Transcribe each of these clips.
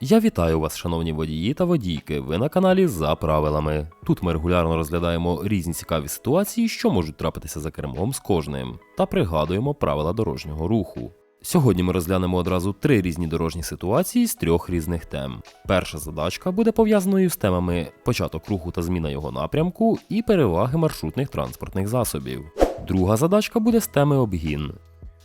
Я вітаю вас, шановні водії та водійки. Ви на каналі за правилами. Тут ми регулярно розглядаємо різні цікаві ситуації, що можуть трапитися за кермом з кожним, та пригадуємо правила дорожнього руху. Сьогодні ми розглянемо одразу три різні дорожні ситуації з трьох різних тем. Перша задачка буде пов'язаною з темами початок руху та зміна його напрямку і переваги маршрутних транспортних засобів. Друга задачка буде з теми обгін.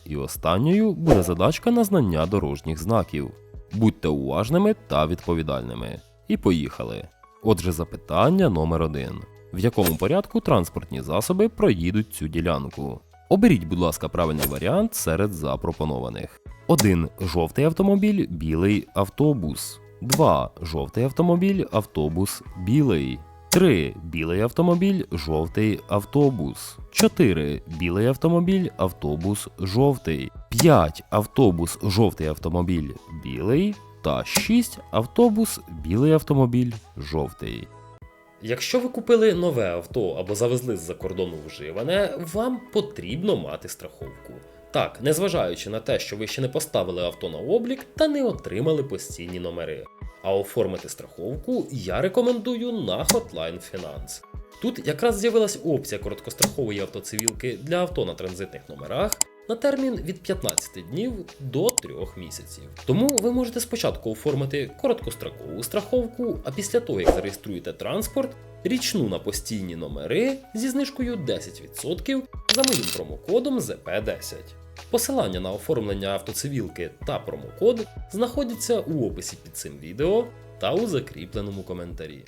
І останньою буде задачка на знання дорожніх знаків. Будьте уважними та відповідальними. І поїхали. Отже, запитання номер один: в якому порядку транспортні засоби проїдуть цю ділянку? Оберіть, будь ласка, правильний варіант серед запропонованих. 1. Жовтий автомобіль, білий автобус. 2. Жовтий автомобіль, автобус, білий. 3. Білий автомобіль, жовтий автобус. 4. Білий автомобіль, автобус, жовтий. 5. Автобус, жовтий автомобіль, білий. Та 6. Автобус, білий автомобіль, жовтий. Якщо ви купили нове авто або завезли з-за кордону вживане, вам потрібно мати страховку. Так, незважаючи на те, що ви ще не поставили авто на облік та не отримали постійні номери. А оформити страховку я рекомендую на Hotline Finance. Тут якраз з'явилась опція короткострахової автоцивілки для авто на транзитних номерах на термін від 15 днів до 3 місяців. Тому ви можете спочатку оформити короткострокову страховку, а після того, як зареєструєте транспорт, річну на постійні номери зі знижкою 10% за моїм промокодом ZP10. Посилання на оформлення автоцивілки та промокод знаходяться у описі під цим відео та у закріпленому коментарі.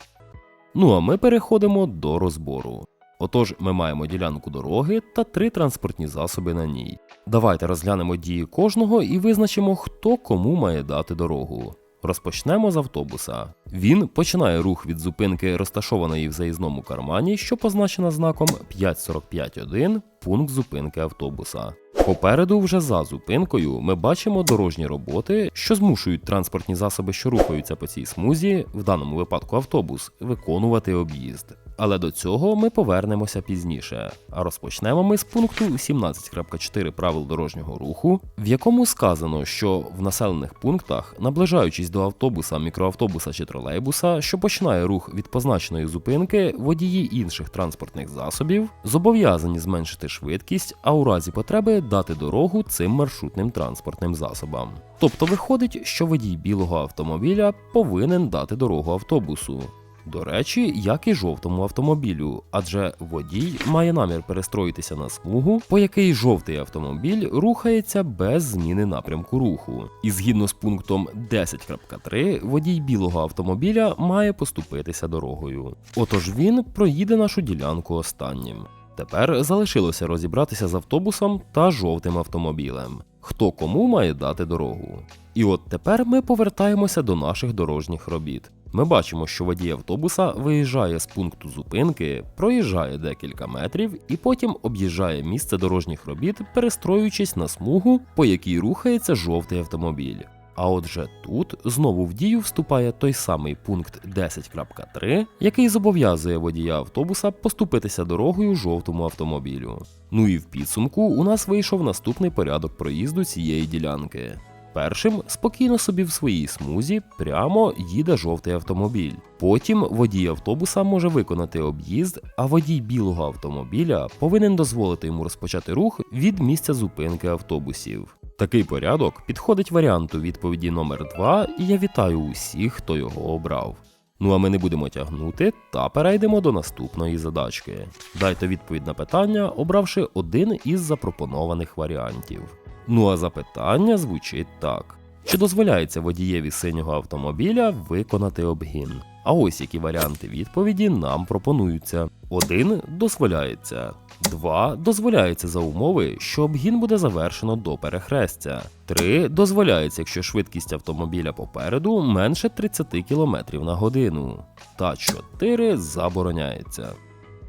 Ну а ми переходимо до розбору. Отож, ми маємо ділянку дороги та три транспортні засоби на ній. Давайте розглянемо дії кожного і визначимо, хто кому має дати дорогу. Розпочнемо з автобуса. Він починає рух від зупинки, розташованої в заїзному кармані, що позначена знаком 545.1 пункт зупинки автобуса. Попереду, вже за зупинкою, ми бачимо дорожні роботи, що змушують транспортні засоби, що рухаються по цій смузі, в даному випадку автобус, виконувати об'їзд. Але до цього ми повернемося пізніше. А розпочнемо ми з пункту 17.4 правил дорожнього руху, в якому сказано, що в населених пунктах, наближаючись до автобуса, мікроавтобуса чи тролейбуса, що починає рух від позначеної зупинки, водії інших транспортних засобів зобов'язані зменшити швидкість, а у разі потреби дати дорогу цим маршрутним транспортним засобам. Тобто виходить, що водій білого автомобіля повинен дати дорогу автобусу. До речі, як і жовтому автомобілю, адже водій має намір перестроїтися на смугу, по якій жовтий автомобіль рухається без зміни напрямку руху. І згідно з пунктом 10.3, водій білого автомобіля має поступитися дорогою. Отож він проїде нашу ділянку останнім. Тепер залишилося розібратися з автобусом та жовтим автомобілем. Хто кому має дати дорогу? І от тепер ми повертаємося до наших дорожніх робіт. Ми бачимо, що водій автобуса виїжджає з пункту зупинки, проїжджає декілька метрів і потім об'їжджає місце дорожніх робіт, перестроюючись на смугу, по якій рухається жовтий автомобіль. А отже, тут знову в дію вступає той самий пункт 10.3, який зобов'язує водія автобуса поступитися дорогою жовтому автомобілю. Ну і в підсумку у нас вийшов наступний порядок проїзду цієї ділянки. Першим спокійно собі в своїй смузі прямо їде жовтий автомобіль. Потім водій автобуса може виконати об'їзд, а водій білого автомобіля повинен дозволити йому розпочати рух від місця зупинки автобусів. Такий порядок підходить варіанту відповіді номер 2 і я вітаю усіх, хто його обрав. Ну а ми не будемо тягнути та перейдемо до наступної задачки. Дайте відповідь на питання, обравши один із запропонованих варіантів. Ну а запитання звучить так: чи дозволяється водієві синього автомобіля виконати обгін? А ось які варіанти відповіді нам пропонуються: 1 дозволяється, 2 дозволяється за умови, що обгін буде завершено до перехрестя. 3 дозволяється, якщо швидкість автомобіля попереду менше 30 км на годину. Та 4 забороняється.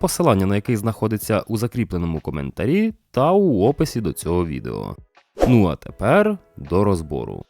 Посилання на який знаходиться у закріпленому коментарі та у описі до цього відео. Ну а тепер до розбору.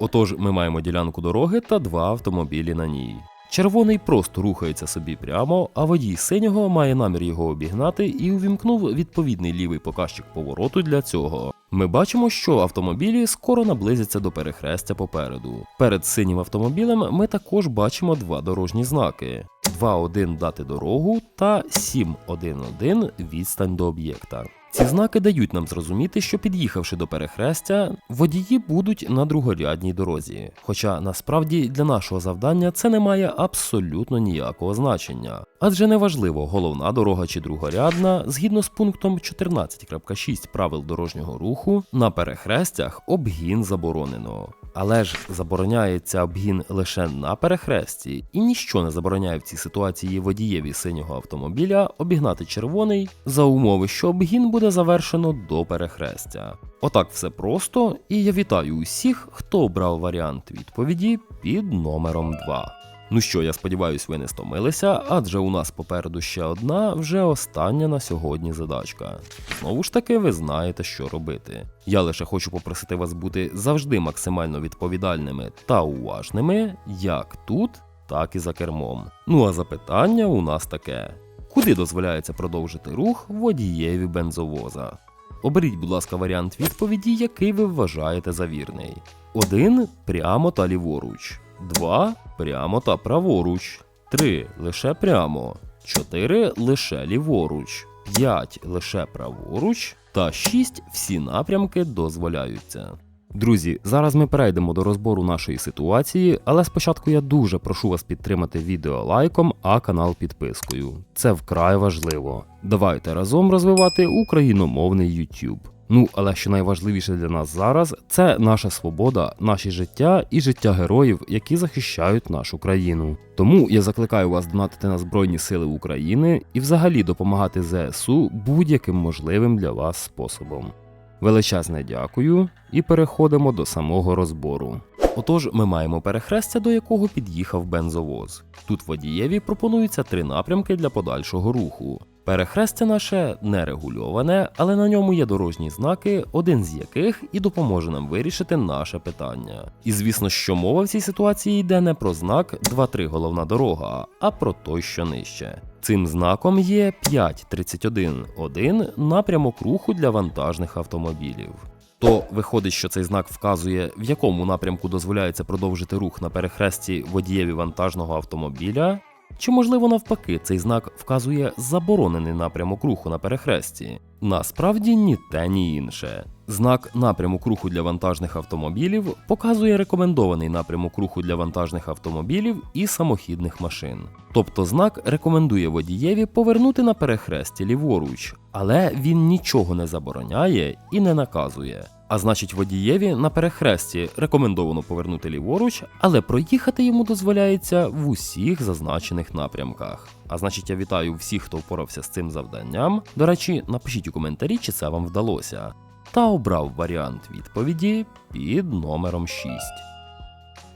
Отож, ми маємо ділянку дороги та два автомобілі на ній. Червоний просто рухається собі прямо, а водій синього має намір його обігнати і увімкнув відповідний лівий показчик повороту для цього. Ми бачимо, що автомобілі скоро наблизяться до перехрестя попереду. Перед синім автомобілем ми також бачимо два дорожні знаки: 2.1 дати дорогу та 7.1.1 відстань до об'єкта. Ці знаки дають нам зрозуміти, що під'їхавши до перехрестя, водії будуть на другорядній дорозі. Хоча насправді для нашого завдання це не має абсолютно ніякого значення. Адже неважливо, головна дорога чи другорядна, згідно з пунктом 14.6 правил дорожнього руху, на перехрестях обгін заборонено. Але ж забороняється обгін лише на перехресті, і ніщо не забороняє в цій ситуації водієві синього автомобіля обігнати червоний за умови, що обгін буде завершено до перехрестя. Отак все просто, і я вітаю усіх, хто обрав варіант відповіді під номером 2. Ну що, я сподіваюся, ви не стомилися, адже у нас попереду ще одна, вже остання на сьогодні задачка. Знову ж таки, ви знаєте, що робити. Я лише хочу попросити вас бути завжди максимально відповідальними та уважними, як тут, так і за кермом. Ну а запитання у нас таке: куди дозволяється продовжити рух водієві бензовоза? Оберіть, будь ласка, варіант відповіді, який ви вважаєте за вірний. 1. Прямо та ліворуч. 2. Прямо та праворуч. 3. Лише прямо. 4. Лише ліворуч. 5. Лише праворуч. Та 6. Всі напрямки дозволяються. Друзі, зараз ми перейдемо до розбору нашої ситуації, але спочатку я дуже прошу вас підтримати відео лайком, а канал підпискою. Це вкрай важливо. Давайте разом розвивати україномовний YouTube. Ну, але що найважливіше для нас зараз, це наша свобода, наші життя і життя героїв, які захищають нашу країну. Тому я закликаю вас донатити на Збройні Сили України і взагалі допомагати ЗСУ будь-яким можливим для вас способом. Величезне дякую і переходимо до самого розбору. Отож, ми маємо перехрестя, до якого під'їхав бензовоз. Тут водієві пропонуються три напрямки для подальшого руху. Перехрестя наше не регульоване, але на ньому є дорожні знаки, один з яких і допоможе нам вирішити наше питання. І звісно, що мова в цій ситуації йде не про знак 2-3 головна дорога, а про той, що нижче. Цим знаком є 5.31.1 напрямок руху для вантажних автомобілів. То виходить, що цей знак вказує, в якому напрямку дозволяється продовжити рух на перехресті водієві вантажного автомобіля, чи можливо навпаки цей знак вказує заборонений напрямок руху на перехресті? Насправді ні те, ні інше. Знак напрямок руху для вантажних автомобілів показує рекомендований напрямок руху для вантажних автомобілів і самохідних машин. Тобто знак рекомендує водієві повернути на перехресті ліворуч, але він нічого не забороняє і не наказує. А значить, водієві на перехресті рекомендовано повернути ліворуч, але проїхати йому дозволяється в усіх зазначених напрямках. А значить, я вітаю всіх, хто впорався з цим завданням. До речі, напишіть у коментарі, чи це вам вдалося. Та обрав варіант відповіді під номером 6.